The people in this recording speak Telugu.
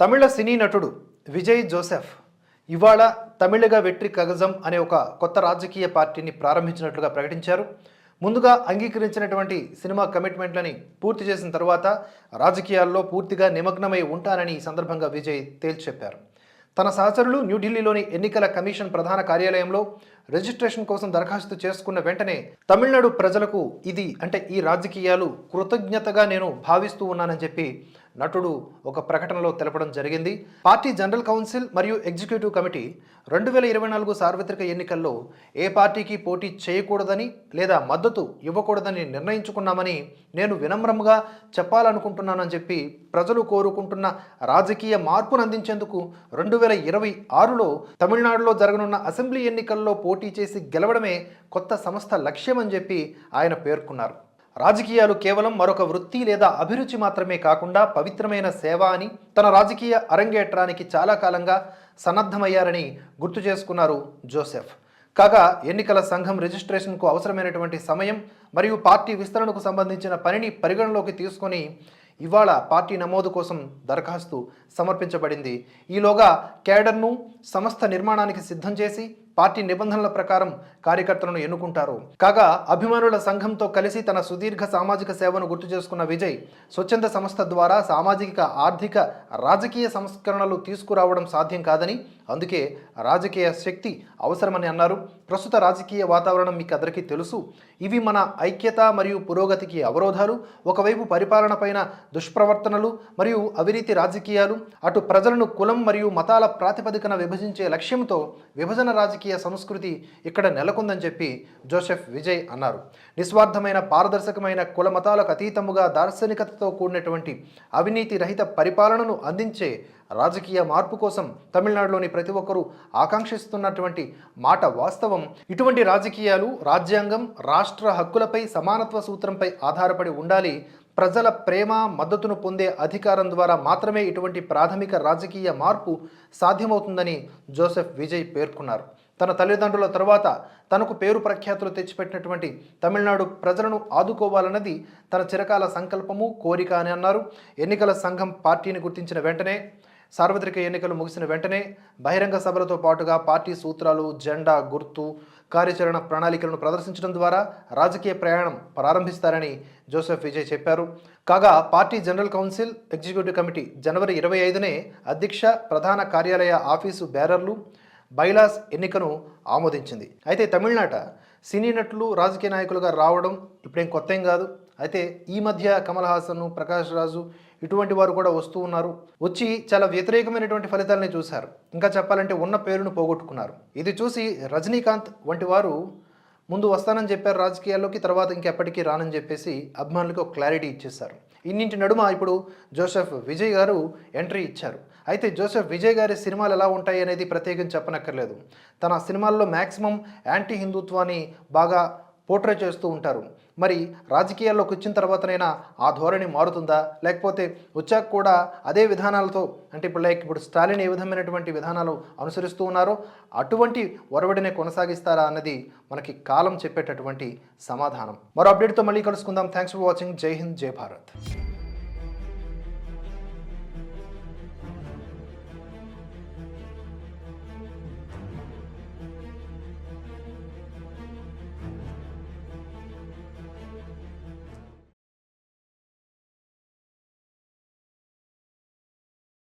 తమిళ సినీ నటుడు విజయ్ జోసెఫ్ ఇవాళ తమిళగా వెట్రి కగజం అనే ఒక కొత్త రాజకీయ పార్టీని ప్రారంభించినట్లుగా ప్రకటించారు. ముందుగా అంగీకరించినటువంటి సినిమా కమిట్మెంట్లని పూర్తి చేసిన తర్వాత రాజకీయాల్లో పూర్తిగా నిమగ్నమై ఉంటానని ఈ సందర్భంగా విజయ్ తేల్చి చెప్పారు. తన సహచరులు న్యూఢిల్లీలోని ఎన్నికల కమిషన్ ప్రధాన కార్యాలయంలో రిజిస్ట్రేషన్ కోసం దరఖాస్తు చేసుకున్న వెంటనే తమిళనాడు ప్రజలకు ఇది అంటే ఈ రాజకీయాలు కృతజ్ఞతగా నేను భావిస్తూ ఉన్నానని చెప్పి నటుడు ఒక ప్రకటనలో తెలపడం జరిగింది. పార్టీ జనరల్ కౌన్సిల్ మరియు ఎగ్జిక్యూటివ్ కమిటీ రెండు వేల ఇరవై నాలుగు సార్వత్రిక ఎన్నికల్లో ఏ పార్టీకి పోటీ చేయకూడదని లేదా మద్దతు ఇవ్వకూడదని నిర్ణయించుకున్నామని నేను వినమ్రంగా చెప్పాలనుకుంటున్నానని చెప్పి ప్రజలు కోరుకుంటున్న రాజకీయ మార్పును అందించేందుకు రెండు వేల ఇరవై ఆరులో తమిళనాడులో జరగనున్న అసెంబ్లీ ఎన్నికల్లో పోటీ చేసి గెలవడమే కొత్త సంస్థ లక్ష్యమని చెప్పి ఆయన పేర్కొన్నారు. రాజకీయాలు కేవలం మరొక వృత్తి లేదా అభిరుచి మాత్రమే కాకుండా పవిత్రమైన సేవ అని తన రాజకీయ అరంగేట్రానికి చాలా కాలంగా సన్నద్ధమయ్యారని గుర్తు చేసుకున్నారు జోసెఫ్. కాగా ఎన్నికల సంఘం రిజిస్ట్రేషన్కు అవసరమైనటువంటి సమయం మరియు పార్టీ విస్తరణకు సంబంధించిన పనిని పరిగణలోకి తీసుకొని ఇవాళ పార్టీ నమోదు కోసం దరఖాస్తు సమర్పించబడింది. ఈలోగా క్యాడర్ను సంస్థ నిర్మాణానికి సిద్ధం చేసి పార్టీ నిబంధనల ప్రకారం కార్యకర్తలను ఎన్నుకుంటారు. కాగా అభిమానుల సంఘంతో కలిసి తన సుదీర్ఘ సామాజిక సేవను గుర్తు చేసుకున్న విజయ్ స్వచ్ఛంద సంస్థ ద్వారా సామాజిక ఆర్థిక రాజకీయ సంస్కరణలు తీసుకురావడం సాధ్యం కాదని అందుకే రాజకీయ శక్తి అవసరమని అన్నారు. ప్రస్తుత రాజకీయ వాతావరణం మీకు అందరికీ తెలుసు. ఇవి మన ఐక్యత మరియు పురోగతికి అవరోధాలు. ఒకవైపు పరిపాలన పైన దుష్ప్రవర్తనలు మరియు అవినీతి రాజకీయాలు. అటు ప్రజలను కులం మరియు మతాల ప్రాతిపదికన విభజించే లక్ష్యంతో విభజన రాజకీయ రాజకీయ సంస్కృతి ఇక్కడ నెలకొందని చెప్పి జోసెఫ్ విజయ్ అన్నారు. నిస్వార్థమైన పారదర్శకమైన కుల మతాలకు అతీతముగా దార్శనికతతో కూడినటువంటి అవినీతి రహిత పరిపాలనను అందించే రాజకీయ మార్పు కోసం తమిళనాడులోని ప్రతి ఒక్కరూ ఆకాంక్షిస్తున్నటువంటి మాట వాస్తవం. ఇటువంటి రాజకీయాలు రాజ్యాంగం రాష్ట్ర హక్కులపై సమానత్వ సూత్రంపై ఆధారపడి ఉండాలి. ప్రజల ప్రేమ మద్దతును పొందే అధికారం ద్వారా మాత్రమే ఇటువంటి ప్రాథమిక రాజకీయ మార్పు సాధ్యమవుతుందని జోసెఫ్ విజయ్ పేర్కొన్నారు. తన తల్లిదండ్రుల తరువాత తనకు పేరు ప్రఖ్యాతులు తెచ్చిపెట్టినటువంటి తమిళనాడు ప్రజలను ఆదుకోవాలన్నది తన చిరకాల సంకల్పము కోరిక అని అన్నారు. ఎన్నికల సంఘం పార్టీని గుర్తించిన వెంటనే సార్వత్రిక ఎన్నికలు ముగిసిన వెంటనే బహిరంగ సభలతో పాటుగా పార్టీ సూత్రాలు జెండా గుర్తు కార్యాచరణ ప్రణాళికలను ప్రదర్శించడం ద్వారా రాజకీయ ప్రయాణం ప్రారంభిస్తారని జోసెఫ్ విజయ్ చెప్పారు. కాగా party general council executive committee జనవరి ఇరవై ఐదునే అధ్యక్ష ప్రధాన కార్యాలయ ఆఫీసు బేరర్లు బైలాస్ ఎన్నికను ఆమోదించింది. అయితే తమిళనాట సినీ నటులు రాజకీయ నాయకులుగా రావడం ఇప్పుడేం కొత్త ఏం కాదు. అయితే ఈ మధ్య కమల్ హాసన్ ప్రకాష్ రాజు ఇటువంటి వారు కూడా వస్తూ ఉన్నారు. వచ్చి చాలా వ్యతిరేకమైనటువంటి ఫలితాలని చూశారు. ఇంకా చెప్పాలంటే ఉన్న పేరును పోగొట్టుకున్నారు. ఇది చూసి రజనీకాంత్ వంటి వారు ముందు వస్తానని చెప్పారు రాజకీయాల్లోకి తర్వాత ఇంకెప్పటికీ రానని చెప్పేసి అభిమానులకు ఒక క్లారిటీ ఇచ్చేశారు. ఇన్నింటి నడుమ ఇప్పుడు జోసెఫ్ విజయ్ గారు ఎంట్రీ ఇచ్చారు. అయితే జోసెఫ్ విజయ్ గారి సినిమాలు ఎలా ఉంటాయి అనేది ప్రత్యేకం చెప్పనక్కర్లేదు. తన సినిమాల్లో మ్యాక్సిమం యాంటీ హిందుత్వాన్ని బాగా పోర్ట్రే చేస్తూ ఉంటారు. మరి రాజకీయాల్లోకి వచ్చిన తర్వాతనైనా ఆ ధోరణి మారుతుందా? లేకపోతే వచ్చాక కూడా అదే విధానాలతో అంటే ఇప్పుడు లైక్ ఇప్పుడు స్టాలిన్ ఏ విధమైనటువంటి విధానాలు అనుసరిస్తూ ఉన్నారో అటువంటి ఒరవడినే కొనసాగిస్తారా అన్నది మనకి కాలం చెప్పేటటువంటి సమాధానం. మరో అప్డేట్తో మళ్ళీ కలుసుకుందాం. థ్యాంక్స్ ఫర్ వాచింగ్ జై హింద్ జై భారత్.